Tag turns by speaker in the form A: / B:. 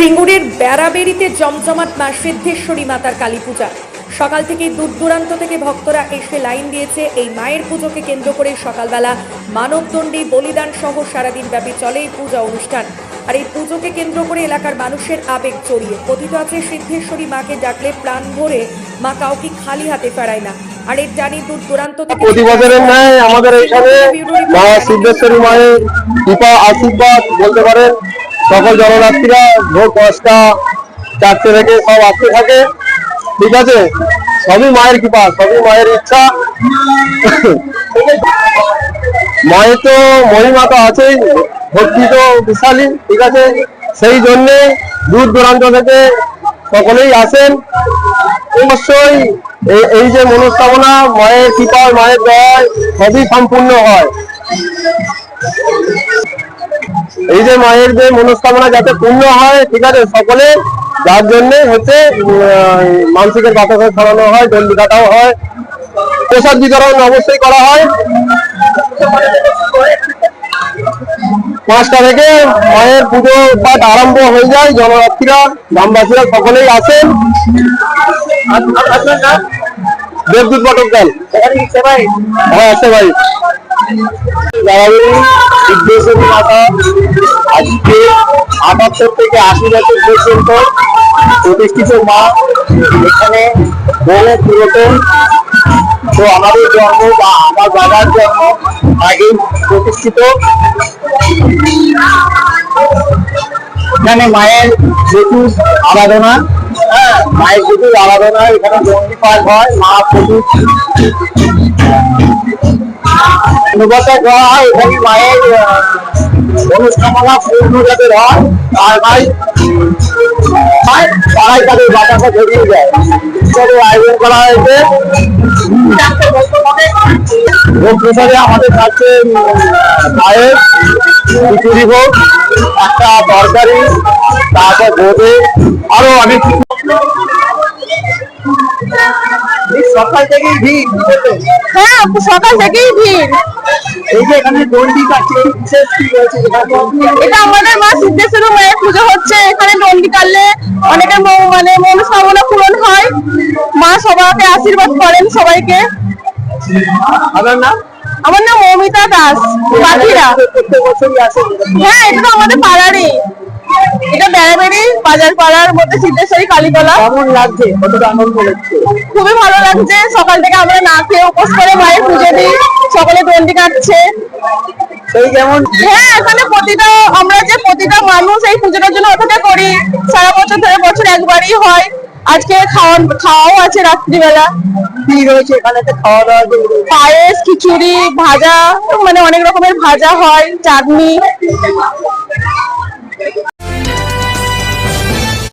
A: সিঙ্গুরের বেড়াবেড়িতে জমজমাট মা সিদ্ধেশ্বরী মাতার কালী পূজা। সকাল থেকে দূর দূরান্ত থেকে ভক্তরা এসে লাইন দিয়েছে। এই মায়ের পুজোকে কেন্দ্র করে সকালবেলা মানবদণ্ডী বলিদান সহ সারাদিন ব্যাপী চলে এই পূজা অনুষ্ঠান। আর এই পুজোকে কেন্দ্র করে এলাকার মানুষের আবেগ জড়িয়ে। কথিত আছে সিদ্ধেশ্বরী মাকে ডাকলে প্রাণ ভরে মা কাউকে খালি হাতে ফেরায় না। আর এর জানি দূর দূরান্ত থেকে
B: প্রতি বছরের ন্যায় আমাদের এখানে মা সিদ্ধেশ্বরী মায়ের কৃপা আশীর্বাদ বলতে পারেন। সকল জনযাত্রীরা ভোর দশটা, চারটে থেকে সব আসতে থাকে। ঠিক আছে? সবই মায়ের কৃপা, সবই মায়ের ইচ্ছা। মায়ের তো মহিমা তো আছেই, ভক্তি তো বিশালী ঠিক আছে? সেই জন্যে দূর দূরান্ত থেকে সকলেই আসেন। অবশ্যই এই- যে মনস্কামনা, মায়ের কৃপা মায়ের দয় সবই সম্পূর্ণ হয়। এই যে মায়ের যে মনস্কামনা যাতে পূর্ণ হয়, ঠিক আছে, সকলে, যার জন্য হচ্ছে মানসিকের বাতাসে ছড়ানো হয় দণ্ডি কাটাও হয়, প্রসাদ বিতরণ অবশ্যই করা হয়। পাঁচটা থেকে মায়ের পুজো পাঠ আরম্ভ হয়ে যায় জনযাত্রীরা গ্রামবাসীরা সকলেই আসেন। দেবদূত পটকদাল হ্যাঁ সেবাই দাদাবুড়ি সিদ্ধেশ্বরী থেকে আশি বছর পর্যন্ত প্রতিষ্ঠিত মা এখানে বহু পুরাতন তো আমাদের জন্ম বা আমার বাবার জন্ম আগেই প্রতিষ্ঠিত। এখানে মায়ের প্রচুর আরাধনা। হ্যাঁ মায়ের প্রচুর আরাধনা এখানে দণ্ডি পাঠ হয়, মা প্রচুর অনুবাদটা করা হয়, এখানে মায়ের মনস্কামনা পূর্ণ যাতে হয় আর ভাই তারাই তাদের বাতাসা ধরিয়ে যায়। উৎসবের আয়োজন করা হয়েছে। ভোগ প্রসাদে আমাদের কাছে পায়েস খিচুড়ি ভোগ, একটা তরকারি, তারপর বোধে আরও অনেক সকাল থেকেই ভিড়
C: হ্যাঁ সকাল থেকেই ভিড়।
B: এই যে এখানে দণ্ডি কাটছে বিশেষ কি রয়েছে
C: এটা আমাদের মা সিদ্ধেশ্বরী মায়ের পুজো হচ্ছে। এখানে কাটলে অনেকের মানে মনস্কামনা পূরণ হয়। মা সবাইকে আশীর্বাদ করেন সবাইকে।
B: আপনার নাম?
C: আমার নাম মৌমিতা দাস পাখিরা। হ্যাঁ এটা তো আমাদের পাড়ারই। এটা বেড়াবেড়ি বাজার পাড়ার মধ্যে সিদ্ধেশ্বরী কালীতলা।
B: কেমন লাগছে? কতটা আনন্দ হচ্ছে?
C: খুবই ভালো লাগছে। সকাল থেকে আমরা না খেয়ে উপোস করে মায়ের পুজো দিই। কাটছে।
B: যেমন
C: হ্যাঁ এখানে প্রতিটা আমরা যে প্রতিটা মানুষ এই পুজোটার জন্য অপেক্ষা করি। সারা বছর ধরে বছর একবারই হয়। আজকে খাওয়া খাওয়াও আছে রাত্রিবেলা।
B: কি রয়েছে খাওয়া দাওয়া
C: পায়েস খিচুড়ি ভাজা মানে অনেক রকমের ভাজা হয় চাটনি।